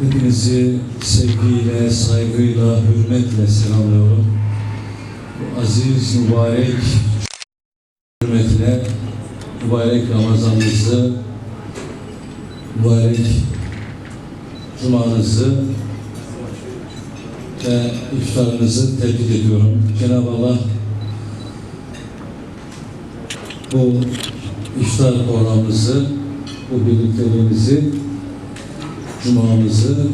Hepinizi sevgiyle, saygıyla, hürmetle selamlıyorum. Bu aziz, mübarek hürmetle mübarek Ramazanınızı, mübarek Cumanızı ve iftarınızı tebrik ediyorum. Cenab-ı Allah bu iftar programımızı, bu birlikteliğimizi, cumamızı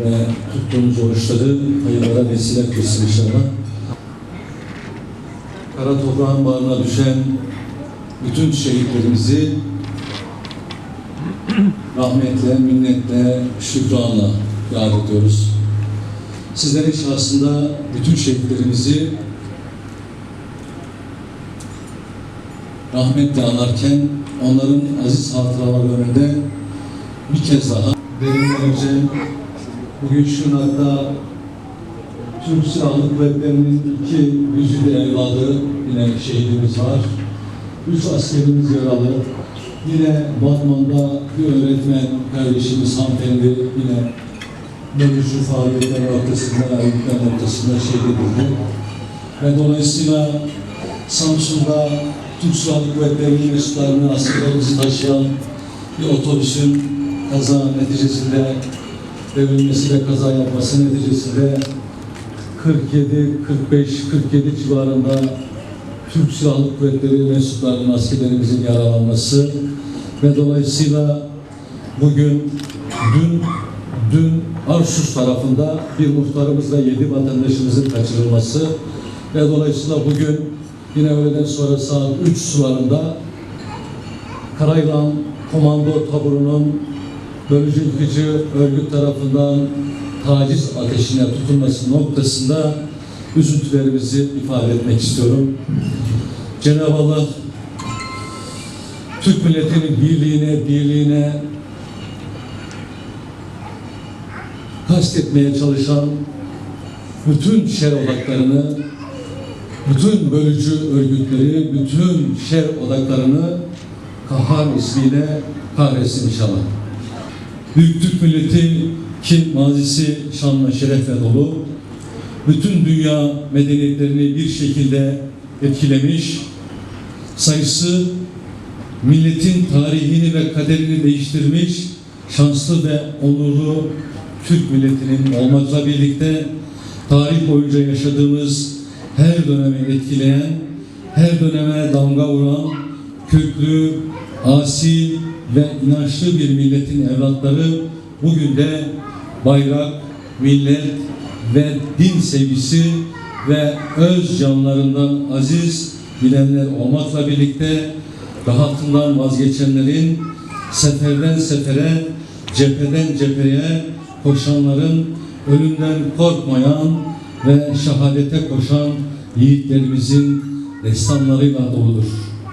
ve tuttuğumuz oruçları hayırlara vesile kılsın inşallah. Kara toprağın bağrına düşen bütün şehitlerimizi rahmetle, minnetle, şükranla yad ediyoruz. Sizlerin şahsında bütün şehitlerimizi rahmetle anarken onların aziz hatıraları önünde bir kez daha derinlerce bugün Şırnak'ta Türk Silahlı Kuvvetleri'nin iki güzide evladı yine şehidimiz var. Üç askerimiz yaralı. Yine Batman'da bir öğretmen kardeşimiz hanımefendi yine bölücü faaliyetler noktasında, ayıplar noktasında şehit edildi. Ve dolayısıyla Samsun'da Türk Silahlı Kuvvetleri'nin mensuplarını, askerlerimizi taşıyan bir otobüsün kaza neticesinde devrilmesi ve kaza yapması neticesinde 47, 45, 47 civarında Türk Silahlı Kuvvetleri mensuplarının askerlerimizin yaralanması ve dolayısıyla bugün dün dün Arsus tarafında bir muhtarımızla yedi vatandaşımızın kaçırılması ve dolayısıyla bugün yine öğleden sonra saat 3 sularında Karayılan Komando Taburu'nun bölücü yıkıcı örgüt tarafından taciz ateşine tutulması noktasında üzüntülerimizi ifade etmek istiyorum. Cenab-ı Allah Türk milletinin birliğine, birliğine kastetmeye çalışan bütün şer odaklarını, bütün bölücü örgütleri, bütün şer odaklarını Kahhar ismiyle kahretsin inşallah. Büyük Türk milleti ki mazisi şanla şerefle dolu, bütün dünya medeniyetlerini bir şekilde etkilemiş, sayısı milletin tarihini ve kaderini değiştirmiş, şanslı ve onurlu Türk milletinin olmakla birlikte tarih boyunca yaşadığımız her dönemi etkileyen, her döneme damga vuran, köklü, asil ve inançlı bir milletin evlatları bugün de bayrak, millet ve din sevgisi ve öz canlarından aziz bilenler olmakla birlikte rahatından vazgeçenlerin seferden sefere, cepheden cepheye koşanların ölümden korkmayan ve şehadete koşan yiğitlerimizin destanlarıyla doludur.